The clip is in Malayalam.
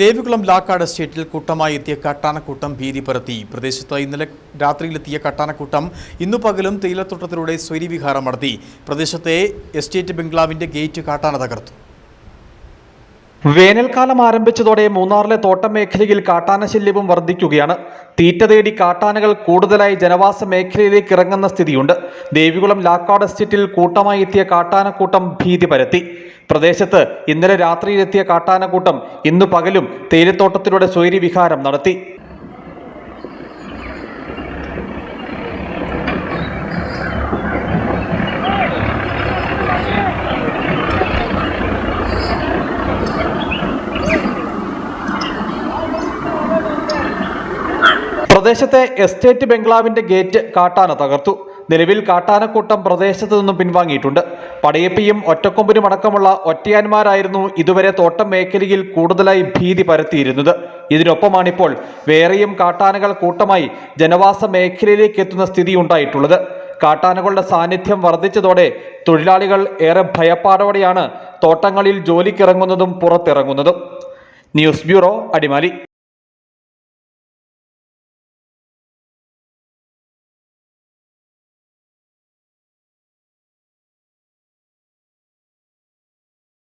ദേവികുളം ലാക്കാട് എസ്റ്റേറ്റിൽ കൂട്ടമായി എത്തിയ കട്ടാനക്കൂട്ടം ഭീതി പരത്തി. പ്രദേശത്ത് ഇന്നലെ രാത്രിയിലെത്തിയ കട്ടാനക്കൂട്ടം ഇന്നു പകലും തേയിലത്തോട്ടത്തിലൂടെ സ്വൈര്യവിഹാരം നടത്തി. പ്രദേശത്തെ എസ്റ്റേറ്റ് ബംഗ്ലാവിന്റെ ഗേറ്റ് കാട്ടാന തകർത്തു. വേനൽക്കാലം ആരംഭിച്ചതോടെ മൂന്നാറിലെ തോട്ടം മേഖലയിൽ കാട്ടാന ശല്യവും വർദ്ധിക്കുകയാണ്. തീറ്റ തേടി കാട്ടാനകൾ കൂടുതലായി ജനവാസ മേഖലയിലേക്ക് ഇറങ്ങുന്ന സ്ഥിതിയുണ്ട്. ദേവികുളം ലാക്കാട് എസ്റ്റേറ്റിൽ കൂട്ടമായി എത്തിയ കാട്ടാനക്കൂട്ടം ഭീതി പരത്തി. പ്രദേശത്ത് ഇന്നലെ രാത്രിയിലെത്തിയ കാട്ടാനക്കൂട്ടം ഇന്നു പകലും തേയിലത്തോട്ടത്തിലൂടെ സ്വൈര്യവിഹാരം നടത്തി. പ്രദേശത്തെ എസ്റ്റേറ്റ് ബംഗ്ലാവിന്റെ ഗേറ്റ് കാട്ടാന തകർത്തു. നിലവിൽ കാട്ടാനക്കൂട്ടം പ്രദേശത്തു നിന്നും പിൻവാങ്ങിയിട്ടുണ്ട്. പടയപ്പിയും ഒറ്റക്കൊമ്പിനും അടക്കമുള്ള ഒറ്റയാന്മാരായിരുന്നു ഇതുവരെ തോട്ടം മേഖലയിൽ കൂടുതലായി ഭീതി പരത്തിയിരുന്നത്. ഇതിനൊപ്പമാണിപ്പോൾ വേറെയും കാട്ടാനകൾ കൂട്ടമായി ജനവാസ മേഖലയിലേക്ക് എത്തുന്ന സ്ഥിതി ഉണ്ടായിട്ടുള്ളത്. കാട്ടാനകളുടെ സാന്നിധ്യം വർദ്ധിച്ചതോടെ തൊഴിലാളികൾ ഏറെ ഭയപ്പാടോടെയാണ് തോട്ടങ്ങളിൽ ജോലിക്കിറങ്ങുന്നതും പുറത്തിറങ്ങുന്നതും. News bureau Adimali.